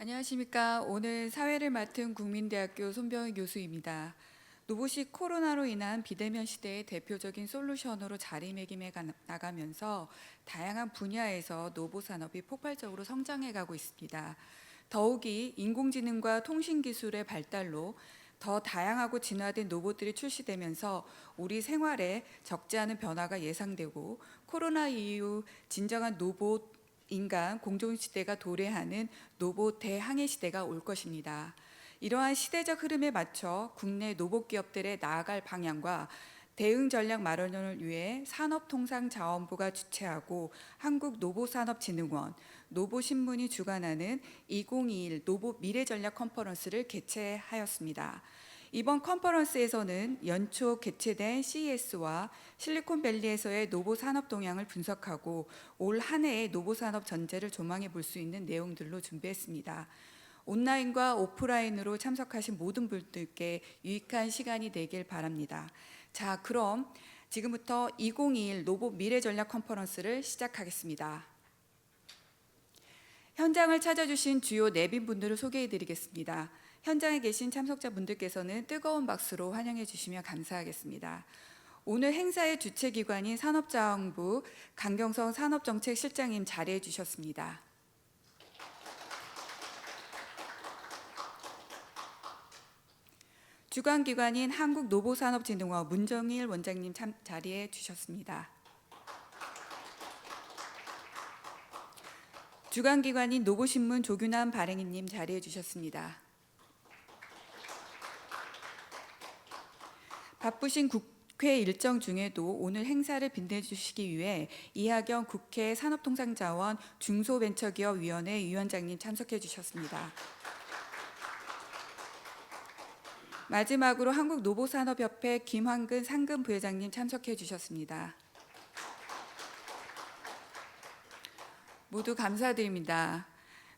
안녕하십니까. 오늘 사회를 맡은 국민대학교 손병희 교수입니다. 로봇이 코로나로 인한 비대면 시대의 대표적인 솔루션으로 자리매김해 가- 나가면서 다양한 분야에서 로봇 산업이 폭발적으로 성장해 가고 있습니다. 더욱이 인공지능과 통신 기술의 발달로 더 다양하고 진화된 로봇들이 출시되면서 우리 생활에 적지 않은 변화가 예상되고 코로나 이후 진정한 로봇 인간 공존 시대가 도래하는 로봇 대항해 시대가 올 것입니다. 이러한 시대적 흐름에 맞춰 국내 로봇 기업들의 나아갈 방향과 대응 전략 마련을 위해 산업통상자원부가 주최하고 한국로봇산업진흥원, 로봇신문이 주관하는 2021 로봇 미래전략 컨퍼런스를 개최하였습니다. 이번 컨퍼런스에서는 연초 개최된 CES와 실리콘밸리에서의 로봇 산업 동향을 분석하고 올 한 해의 로봇 산업 전제를 조망해 볼 수 있는 내용들로 준비했습니다. 온라인과 오프라인으로 참석하신 모든 분들께 유익한 시간이 되길 바랍니다. 자, 그럼 지금부터 2021 로봇 미래 전략 컨퍼런스를 시작하겠습니다. 현장을 찾아주신 주요 내빈 분들을 소개해 드리겠습니다. 현장에 계신 참석자분들께서는 뜨거운 박수로 환영해 주시면 감사하겠습니다. 오늘 행사의 주최 기관인 산업자원부 강경성 산업정책실장님 자리해 주셨습니다. 주관 기관인 한국노보산업진흥원 문정일 원장님 참 자리해 주셨습니다. 주관 기관인 노보신문 조규남 발행인님 자리해 주셨습니다. 바쁘신 국회 일정 중에도 오늘 행사를 빛내주시기 위해 이하경 국회 산업통상자원 중소벤처기업위원회 위원장님 참석해 주셨습니다. 마지막으로 한국노보산업협회 김환근 상금 부회장님 참석해 주셨습니다. 모두 감사드립니다.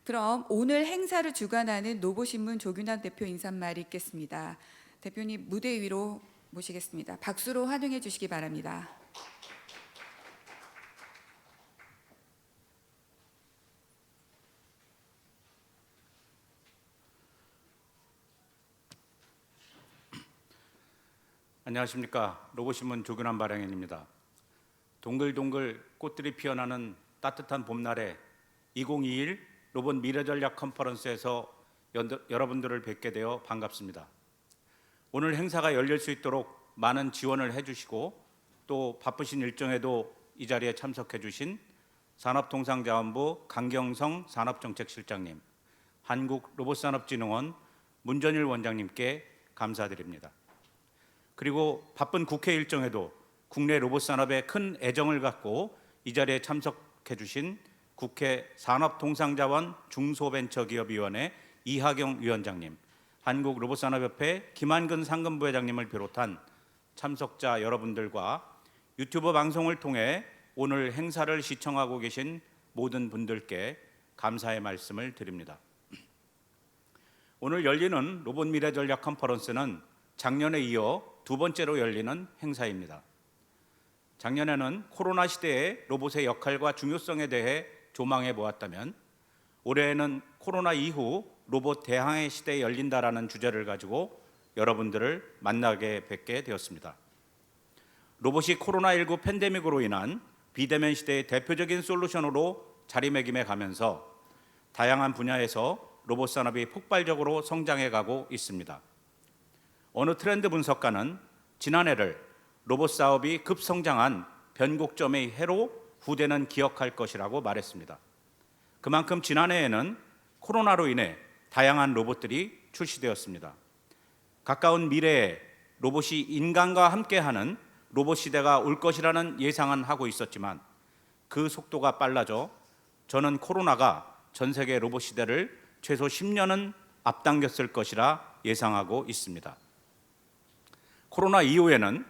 그럼 오늘 행사를 주관하는 노보신문 조균환 대표 인사말이 있겠습니다. 대표님 무대 위로 모시겠습니다. 박수로 환영해 주시기 바랍니다. 안녕하십니까 로봇신문 조근한 발행인입니다. 동글동글 꽃들이 피어나는 따뜻한 봄날에 2021 로봇 미래 전략 컨퍼런스에서 연- 여러분들을 뵙게 되어 반갑습니다. 오늘 행사가 열릴 수 있도록 많은 지원을 해주시고 또 바쁘신 일정에도 이 자리에 참석해 주신 산업통상자원부 강경성 산업정책실장님, 한국로봇산업진흥원 문전일 원장님께 감사드립니다. 그리고 바쁜 국회 일정에도 국내 로봇 산업에 큰 애정을 갖고 이 자리에 참석해 주신 국회 산업통상자원 중소벤처기업위원회 이하경 위원장님, 한국 로봇산업협회 김한근 상근부회장님을 비롯한 참석자 여러분들과 유튜브 방송을 통해 오늘 행사를 시청하고 계신 모든 분들께 감사의 말씀을 드립니다. 오늘 열리는 로봇 미래 전략 컨퍼런스는 작년에 이어 두 번째로 열리는 행사입니다. 작년에는 코로나 시대의 로봇의 역할과 중요성에 대해 조망해 보았다면 올해에는 코로나 이후 로봇 대항해 시대에 열린다라는 주제를 가지고 여러분들을 만나게 뵙게 되었습니다. 로봇이 코로나19 팬데믹으로 인한 비대면 시대의 대표적인 솔루션으로 자리매김해 가면서 다양한 분야에서 로봇 산업이 폭발적으로 성장해 가고 있습니다. 어느 트렌드 분석가는 지난해를 로봇 사업이 급성장한 변곡점의 해로 후대는 기억할 것이라고 말했습니다. 그만큼 지난해에는 코로나로 인해 다양한 로봇들이 출시되었습니다. 가까운 미래에 로봇이 인간과 함께하는 로봇 시대가 올 것이라는 예상은 하고 있었지만 그 속도가 빨라져 저는 코로나가 전 세계 로봇 시대를 최소 10년은 앞당겼을 것이라 예상하고 있습니다. 코로나 이후에는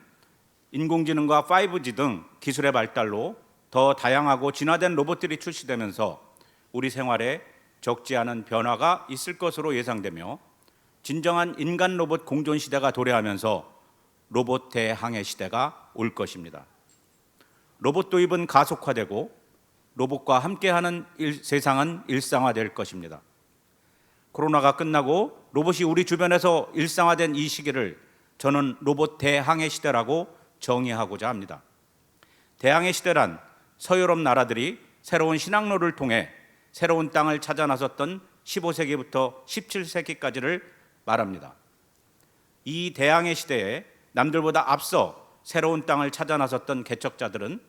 인공지능과 5G 등 기술의 발달로 더 다양하고 진화된 로봇들이 출시되면서 우리 생활에 적지 않은 변화가 있을 것으로 예상되며 진정한 인간 로봇 공존 시대가 도래하면서 로봇 대항해 시대가 올 것입니다. 로봇 도입은 가속화되고 로봇과 함께하는 일- 세상은 일상화될 것입니다. 코로나가 끝나고 로봇이 우리 주변에서 일상화된 이 시기를 저는 로봇 대항해 시대라고 정의하고자 합니다. 대항해 시대란 서유럽 나라들이 새로운 신항로를 통해 새로운 땅을 찾아 나섰던 15세기부터 17세기까지를 말합니다. 이 대항해 시대에 남들보다 앞서 새로운 땅을 찾아 나섰던 개척자들은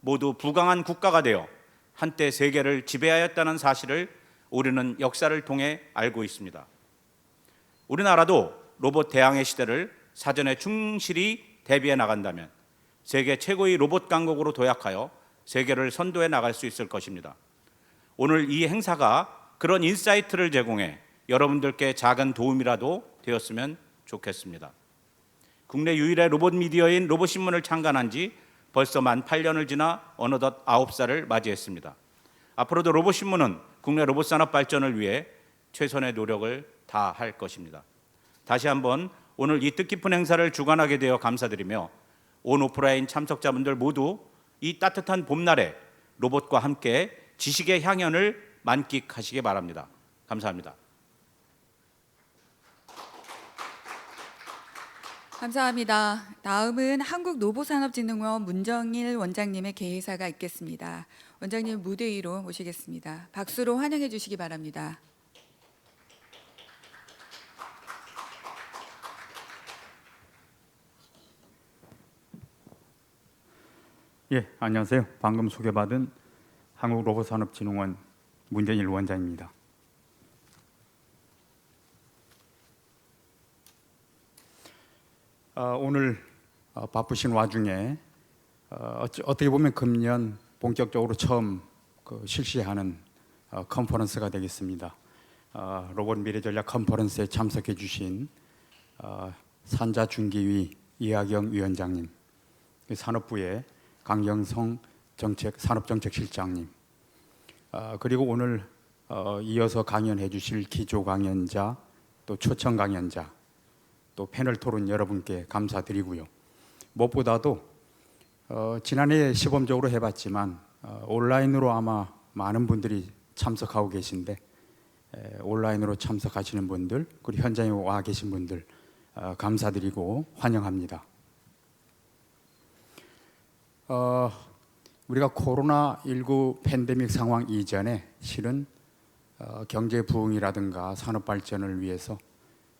모두 부강한 국가가 되어 한때 세계를 지배하였다는 사실을 우리는 역사를 통해 알고 있습니다. 우리나라도 로봇 대항해 시대를 사전에 충실히 대비해 나간다면 세계 최고의 로봇 강국으로 도약하여 세계를 선도해 나갈 수 있을 것입니다. 오늘 이 행사가 그런 인사이트를 제공해 여러분들께 작은 도움이라도 되었으면 좋겠습니다. 국내 유일의 로봇 미디어인 로봇신문을 창간한 지 벌써 만 8년을 지나 어느덧 9살을 맞이했습니다. 앞으로도 로봇신문은 국내 로봇 산업 발전을 위해 최선의 노력을 다할 것입니다. 다시 한번 오늘 이 뜻깊은 행사를 주관하게 되어 감사드리며 온 오프라인 참석자분들 모두 이 따뜻한 봄날에 로봇과 함께 지식의 향연을 만끽하시기 바랍니다. 감사합니다. 감사합니다. 다음은 한국노보산업진흥원 문정일 원장님의 개회사가 있겠습니다. 원장님 무대 위로 모시겠습니다. 박수로 환영해 주시기 바랍니다. 예, 안녕하세요. 방금 소개받은 한국로봇산업진흥원 문재일 원장입니다. 어, 오늘 어, 바쁘신 와중에 어, 어떻게 보면 금년 본격적으로 처음 그 실시하는 어, 컨퍼런스가 되겠습니다. 어, 로봇 미래 전략 컨퍼런스에 참석해 주신 어, 산자중기위 이하경 위원장님, 그 산업부의 강경성 정책 산업정책실장님, 어, 그리고 오늘 어, 이어서 강연해 주실 기조 강연자, 또 초청 강연자, 또 패널 토론 여러분께 감사드리고요. 무엇보다도 어, 지난해 시범적으로 해봤지만 어, 온라인으로 아마 많은 분들이 참석하고 계신데 에, 온라인으로 참석하시는 분들 그리고 현장에 와 계신 분들 어, 감사드리고 환영합니다. 어, 우리가 코로나 19 팬데믹 상황 이전에 실은 어, 경제 부흥이라든가 산업 발전을 위해서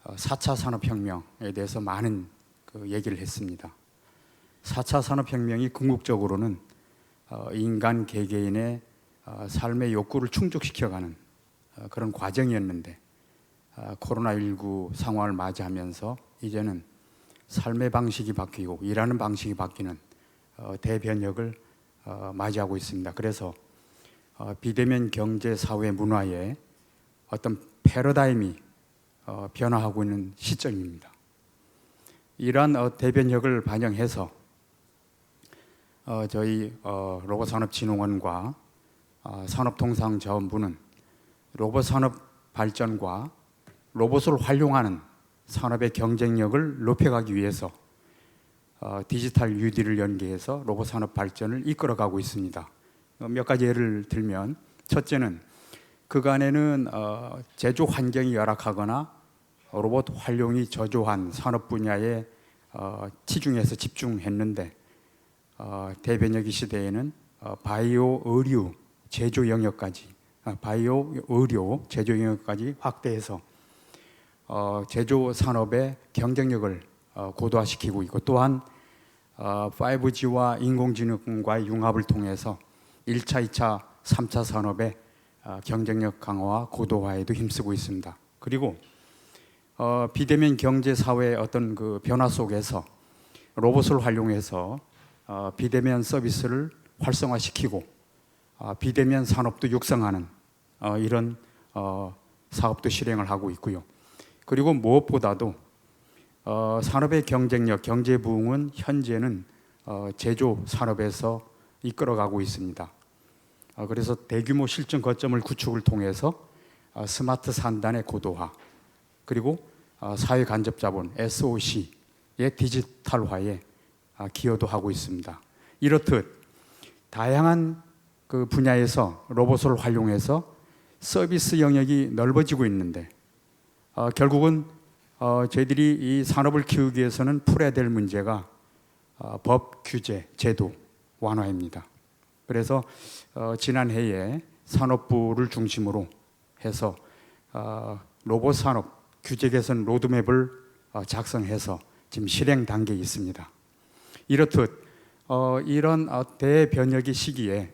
어, 4차 산업혁명에 대해서 많은 그 얘기를 했습니다. 4차 산업혁명이 궁극적으로는 어, 인간 개개인의 어, 삶의 욕구를 충족시켜가는 어, 그런 과정이었는데 어, 코로나19 상황을 맞이하면서 이제는 삶의 방식이 바뀌고 일하는 방식이 바뀌는 어, 대변혁을 어, 맞이하고 있습니다. 그래서 어, 비대면 경제 사회 문화에 어떤 패러다임이 어, 변화하고 있는 시점입니다. 이러한 어, 대변혁을 반영해서 어, 저희 어, 로봇산업진흥원과 어, 산업통상자원부는 로봇 산업 발전과 로봇을 활용하는 산업의 경쟁력을 높여가기 위해서 어, 디지털 뉴딜을 연계해서 로봇 산업 발전을 이끌어가고 있습니다. 어, 몇 가지 예를 들면 첫째는 그간에는 어, 제조 환경이 열악하거나 로봇 활용이 저조한 산업 분야에 어, 치중해서 집중했는데 어, 대변혁이 시대에는 어, 바이오 의류 제조 영역까지 아, 바이오 의료 제조 영역까지 확대해서 어, 제조 산업의 경쟁력을 어, 고도화시키고 있고 또한 어, 5G와 인공지능과의 융합을 통해서 1차, 2차, 3차 산업의 어, 경쟁력 강화와 고도화에도 힘쓰고 있습니다. 그리고 어, 비대면 경제 사회의 어떤 그 변화 속에서 로봇을 활용해서 어, 비대면 서비스를 활성화시키고 어, 비대면 산업도 육성하는 어, 이런 어, 사업도 실행을 하고 있고요. 그리고 무엇보다도 어, 산업의 경쟁력, 경제 부흥은 현재는 어, 제조 산업에서 이끌어가고 있습니다. 어, 그래서 대규모 실증 거점을 구축을 통해서 어, 스마트 산단의 고도화 그리고 어, 사회 간접 자본 SOC의 디지털화에 아, 기여도 하고 있습니다. 이렇듯 다양한 그 분야에서 로봇을 활용해서 서비스 영역이 넓어지고 있는데 어, 결국은 어, 저희들이 이 산업을 키우기 위해서는 풀어야 될 문제가 어, 법 규제, 제도 완화입니다. 그래서 어, 지난해에 산업부를 중심으로 해서 어, 로봇 산업 규제 개선 로드맵을 어, 작성해서 지금 실행 단계에 있습니다. 이렇듯 어, 이런 어, 대변혁의 시기에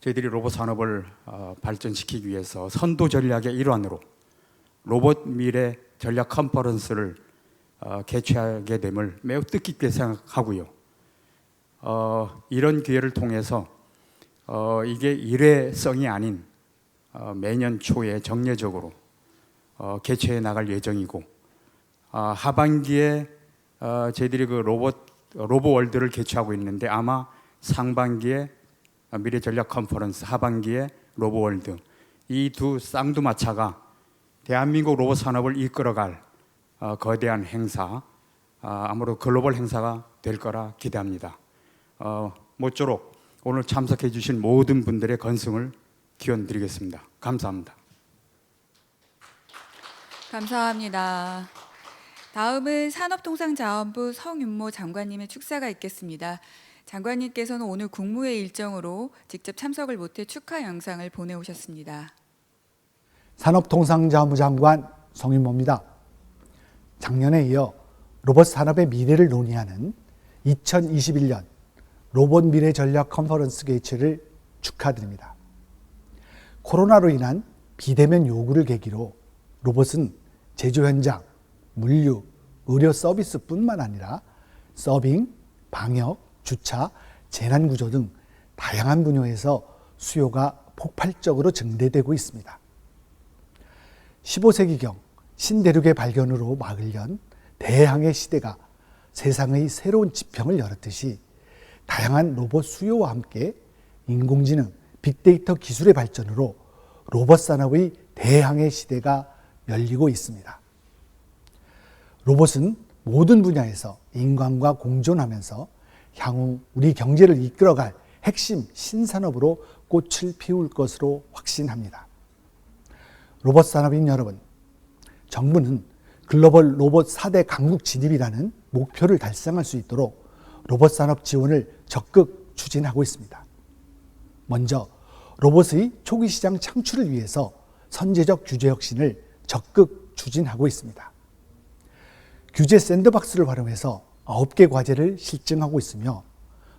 저희들이 로봇 산업을 어, 발전시키기 위해서 선도 전략의 일환으로 로봇 미래 전략 컨퍼런스를 어, 개최하게 됨을 매우 뜻깊게 생각하고요. 어, 이런 기회를 통해서 어, 이게 일회성이 아닌 어, 매년 초에 정례적으로 어, 개최해 나갈 예정이고 아, 하반기에 어, 저희들이 그 로봇 로보 월드를 개최하고 있는데 아마 상반기에 미래 전략 컨퍼런스, 하반기에 로보 월드 이 두 쌍두마차가 대한민국 로봇 산업을 이끌어갈 어, 거대한 행사, 아, 아무래도 글로벌 행사가 될 거라 기대합니다. 어, 모쪼록 오늘 참석해 주신 모든 분들의 건승을 기원 드리겠습니다. 감사합니다. 감사합니다. 다음은 산업통상자원부 성윤모 장관님의 축사가 있겠습니다. 장관님께서는 오늘 국무회 일정으로 직접 참석을 못해 축하 영상을 보내오셨습니다. 산업통상자원부 장관 성윤모입니다. 작년에 이어 로봇 산업의 미래를 논의하는 2021년 로봇 미래 전략 컨퍼런스 개최를 축하드립니다. 코로나로 인한 비대면 요구를 계기로 로봇은 제조 현장, 물류, 의료 서비스뿐만 아니라 서빙, 방역, 주차, 재난 구조 등 다양한 분야에서 수요가 폭발적으로 증대되고 있습니다. 15세기경 신대륙의 발견으로 막을 연 대항해 시대가 세상의 새로운 지평을 열었듯이 다양한 로봇 수요와 함께 인공지능, 빅데이터 기술의 발전으로 로봇 산업의 대항해 시대가 열리고 있습니다. 로봇은 모든 분야에서 인간과 공존하면서 향후 우리 경제를 이끌어갈 핵심 신산업으로 꽃을 피울 것으로 확신합니다. 로봇 산업인 여러분, 정부는 글로벌 로봇 4대 강국 진입이라는 목표를 달성할 수 있도록 로봇 산업 지원을 적극 추진하고 있습니다. 먼저 로봇의 초기 시장 창출을 위해서 선제적 규제 혁신을 적극 추진하고 있습니다. 규제 샌드박스를 활용해서 9개 과제를 실증하고 있으며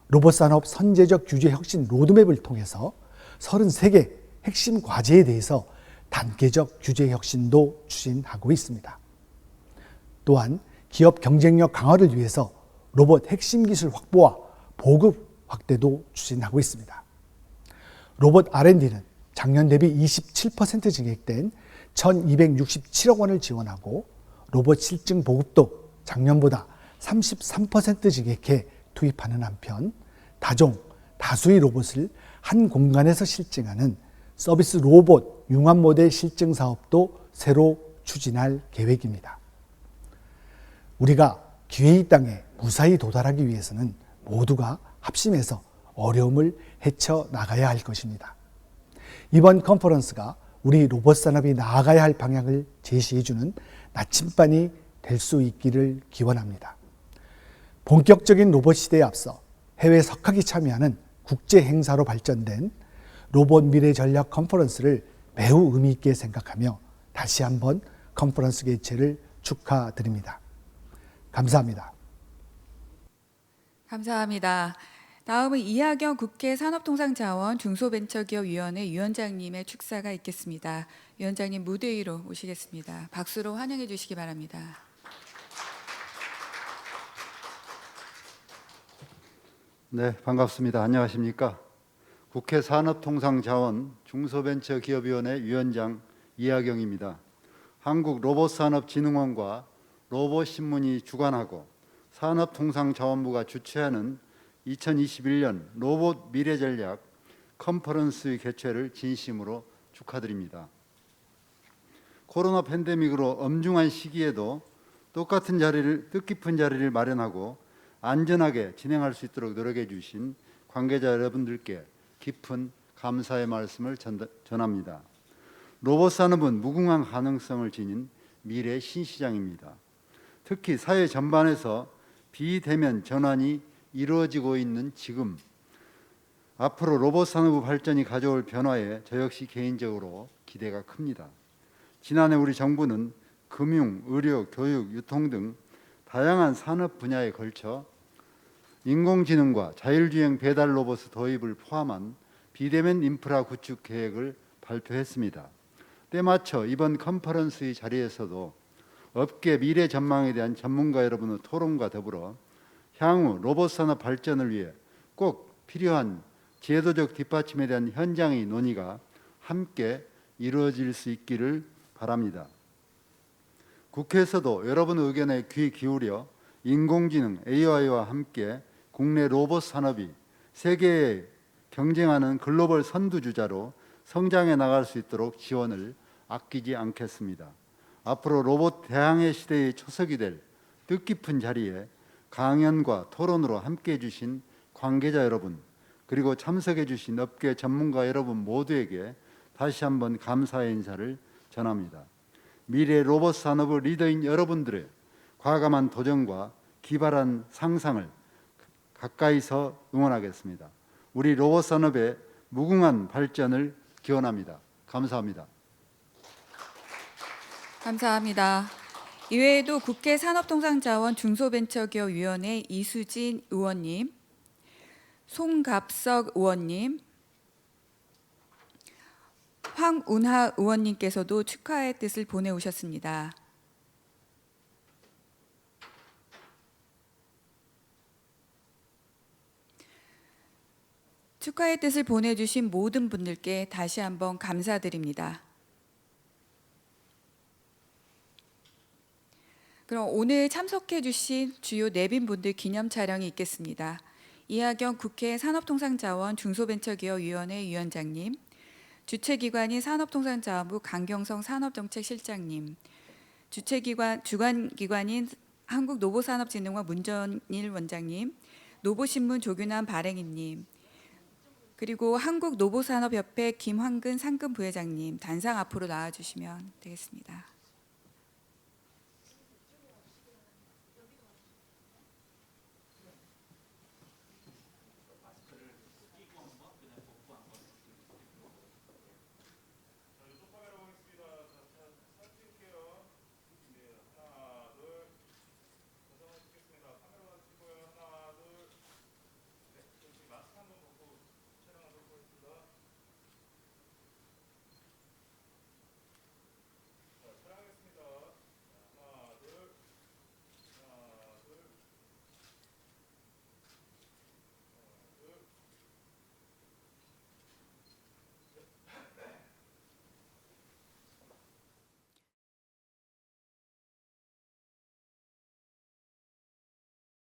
로봇 산업 선제적 규제 혁신 로드맵을 통해서 33개 핵심 과제에 대해서 단계적 규제 혁신도 추진하고 있습니다. 또한 기업 경쟁력 강화를 위해서 로봇 핵심 기술 확보와 보급 확대도 추진하고 있습니다. 로봇 R&D는 작년 대비 27% 증액된 1267억 원을 지원하고 로봇 실증 보급도 작년보다 33% 증액해 투입하는 한편 다종, 다수의 로봇을 한 공간에서 실증하는 서비스 로봇 융합 모델 실증 사업도 새로 추진할 계획입니다. 우리가 기회의 땅에 무사히 도달하기 위해서는 모두가 합심해서 어려움을 헤쳐 나가야 할 것입니다. 이번 컨퍼런스가 우리 로봇 산업이 나아가야 할 방향을 제시해 주는 나침반이 될 수 있기를 기원합니다. 본격적인 로봇 시대에 앞서 해외 석학이 참여하는 국제 행사로 발전된 로봇 미래 전략 컨퍼런스를 매우 의미 있게 생각하며 다시 한번 컨퍼런스 개최를 축하드립니다. 감사합니다. 감사합니다. 다음은 이하경 국회 산업통상자원 중소벤처기업위원회 위원장님의 축사가 있겠습니다. 위원장님 무대 위로 모시겠습니다. 박수로 환영해 주시기 바랍니다. 네, 반갑습니다. 안녕하십니까? 국회 산업통상자원 중소벤처기업위원회 위원장 이하경입니다. 한국 로봇산업진흥원과 로봇신문이 주관하고 산업통상자원부가 주최하는 2021년 로봇 미래전략 컨퍼런스의 개최를 진심으로 축하드립니다. 코로나 팬데믹으로 엄중한 시기에도 똑같은 자리를 뜻깊은 자리를 마련하고 안전하게 진행할 수 있도록 노력해 주신 관계자 여러분들께 깊은 감사의 말씀을 전합니다. 로봇 산업은 무궁한 가능성을 지닌 미래 신시장입니다. 특히 사회 전반에서 비대면 전환이 이루어지고 있는 지금 앞으로 로봇 산업 발전이 가져올 변화에 저 역시 개인적으로 기대가 큽니다. 지난해 우리 정부는 금융, 의료, 교육, 유통 등 다양한 산업 분야에 걸쳐 인공지능과 자율주행 배달 로봇 도입을 포함한 비대면 인프라 구축 계획을 발표했습니다. 때맞춰 이번 컨퍼런스의 자리에서도 업계 미래 전망에 대한 전문가 여러분의 토론과 더불어 향후 로봇 산업 발전을 위해 꼭 필요한 제도적 뒷받침에 대한 현장의 논의가 함께 이루어질 수 있기를 바랍니다. 국회에서도 여러분의 의견에 귀 기울여 인공지능 AI와 함께 국내 로봇 산업이 세계에 경쟁하는 글로벌 선두주자로 성장해 나갈 수 있도록 지원을 아끼지 않겠습니다. 앞으로 로봇 대항해 시대의 초석이 될 뜻깊은 자리에 강연과 토론으로 함께 해주신 관계자 여러분 그리고 참석해 주신 업계 전문가 여러분 모두에게 다시 한번 감사의 인사를 전합니다. 미래 로봇 산업의 리더인 여러분들의 과감한 도전과 기발한 상상을 가까이서 응원하겠습니다. 우리 로봇 산업의 무궁한 발전을 기원합니다. 감사합니다. 감사합니다. 이외에도 국회 산업통상자원 중소벤처기업위원회 이수진 의원님, 송갑석 의원님, 황운하 의원님께서도 축하의 뜻을 보내오셨습니다. 축하의 뜻을 보내주신 모든 분들께 다시 한번 감사드립니다. 그럼 오늘 참석해 주신 주요 내빈 분들 기념 촬영이 있겠습니다. 이하경 국회 산업통상자원 중소벤처기업위원회 위원장님, 주최기관인 산업통상자원부 강경성 산업정책실장님, 주최기관 주관기관인 한국노보산업진흥원 문전일 원장님, 노보신문 조균환 발행인님, 그리고 한국 노보산업협회 김황근 상근 부회장님 단상 앞으로 나와 주시면 되겠습니다.